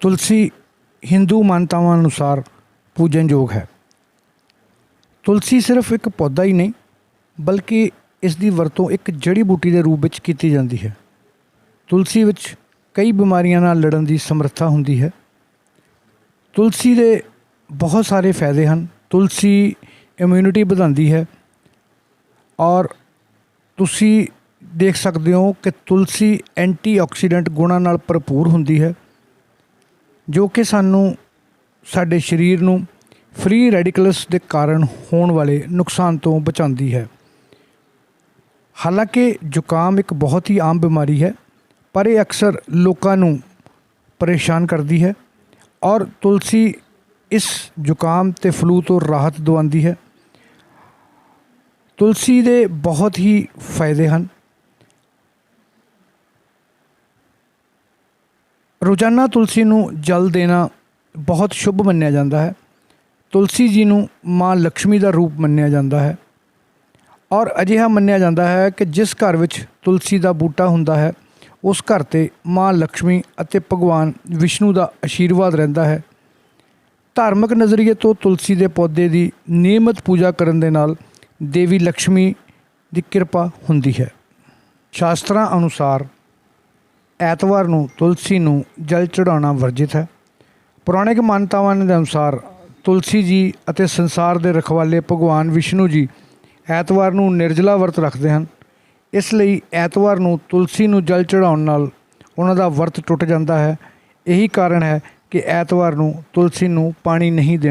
ਤੁਲਸੀ ਹਿੰਦੂ ਮਾਨਤਾਵਾਂ ਅਨੁਸਾਰ ਪੂਜਨਯੋਗ ਹੈ। ਤੁਲਸੀ ਸਿਰਫ ਇੱਕ ਪੌਦਾ ਹੀ ਨਹੀਂ, ਬਲਕਿ ਇਸ ਦੀ ਵਰਤੋਂ ਇੱਕ ਜੜੀ ਬੂਟੀ ਦੇ ਰੂਪ ਵਿੱਚ ਕੀਤੀ ਜਾਂਦੀ ਹੈ। ਤੁਲਸੀ ਵਿੱਚ ਕਈ ਬਿਮਾਰੀਆਂ ਨਾਲ ਲੜਨ ਦੀ ਸਮਰੱਥਾ ਹੁੰਦੀ ਹੈ। ਤੁਲਸੀ ਦੇ ਬਹੁਤ ਸਾਰੇ ਫਾਇਦੇ ਹਨ। ਤੁਲਸੀ ਇਮਿਊਨਿਟੀ ਵਧਾਉਂਦੀ ਹੈ ਔਰ ਤੁਸੀਂ ਦੇਖ ਸਕਦੇ ਹੋ ਕਿ ਤੁਲਸੀ ਐਂਟੀਆਕਸੀਡੈਂਟ ਗੁਣਾਂ ਨਾਲ ਭਰਪੂਰ ਹੁੰਦੀ ਹੈ। ਜੋ ਕਿ ਸਾਨੂੰ ਸਾਡੇ ਸਰੀਰ ਨੂੰ ਫ੍ਰੀ ਰੈਡੀਕਲਸ ਦੇ ਕਾਰਨ ਹੋਣ ਵਾਲੇ ਨੁਕਸਾਨ ਤੋਂ ਬਚਾਉਂਦੀ ਹੈ। ਹਾਲਾਂਕਿ ਜ਼ੁਕਾਮ ਇੱਕ ਬਹੁਤ ਹੀ ਆਮ ਬਿਮਾਰੀ ਹੈ, ਪਰ ਇਹ ਅਕਸਰ ਲੋਕਾਂ ਨੂੰ ਪਰੇਸ਼ਾਨ ਕਰਦੀ ਹੈ ਔਰ ਤੁਲਸੀ ਇਸ ਜ਼ੁਕਾਮ ਤੇ ਫਲੂ ਤੋਂ ਰਾਹਤ ਦਵਾਉਂਦੀ ਹੈ। ਤੁਲਸੀ ਦੇ ਬਹੁਤ ਹੀ ਫਾਇਦੇ ਹਨ। ਰੋਜ਼ਾਨਾ ਤੁਲਸੀ ਨੂੰ ਜਲ ਦੇਣਾ ਬਹੁਤ ਸ਼ੁਭ ਮੰਨਿਆ ਜਾਂਦਾ ਹੈ। ਤੁਲਸੀ ਜੀ ਨੂੰ ਮਾਂ ਲక్ష్ਮੀ ਦਾ ਰੂਪ ਮੰਨਿਆ ਜਾਂਦਾ ਹੈ। ਔਰ ਅਜਿਹਾ ਮੰਨਿਆ ਜਾਂਦਾ ਹੈ ਕਿ ਜਿਸ ਘਰ ਵਿੱਚ ਤੁਲਸੀ ਦਾ ਬੂਟਾ ਹੁੰਦਾ ਹੈ, ਉਸ ਘਰ ਤੇ ਮਾਂ ਲక్ష్ਮੀ ਅਤੇ ਭਗਵਾਨ ਵਿਸ਼ਨੂੰ ਦਾ ਆਸ਼ੀਰਵਾਦ ਰਹਿੰਦਾ ਹੈ। ਧਾਰਮਿਕ ਨਜ਼ਰੀਏ ਤੋਂ ਤੁਲਸੀ ਦੇ ਪੌਦੇ ਦੀ ਨਿਯਮਤ ਪੂਜਾ ਕਰਨ ਦੇ ਨਾਲ ਦੇਵੀ ਲక్ష్ਮੀ ਦੀ ਕਿਰਪਾ ਹੁੰਦੀ ਹੈ। ਸ਼ਾਸਤਰਾਂ ਅਨੁਸਾਰ ਐਤਵਾਰ ਨੂੰ ਤੁਲਸੀ ਨੂੰ ਜਲ ਚੜਾਉਣਾ ਵਰਜਿਤ ਹੈ। ਪੁਰਾਣਿਕ ਮਾਨਤਾਵਾਂ ਦੇ ਅਨੁਸਾਰ ਤੁਲਸੀ ਜੀ ਅਤੇ ਸੰਸਾਰ ਦੇ ਰਖਵਾਲੇ ਭਗਵਾਨ ਵਿਸ਼ਨੂੰ ਜੀ ਐਤਵਾਰ ਨੂੰ ਨਿਰਜਲਾ ਵਰਤ ਰੱਖਦੇ ਹਨ। ਇਸ ਲਈ ਐਤਵਾਰ ਨੂੰ ਤੁਲਸੀ ਨੂੰ ਜਲ ਚੜਾਉਣ ਨਾਲ ਉਹਨਾਂ ਦਾ ਵਰਤ ਟੁੱਟ ਜਾਂਦਾ ਹੈ। ਇਹੀ ਕਾਰਨ ਹੈ ਕਿ ਐਤਵਾਰ ਨੂੰ ਤੁਲਸੀ ਨੂੰ ਪਾਣੀ ਨਹੀਂ ਦੇਣਾ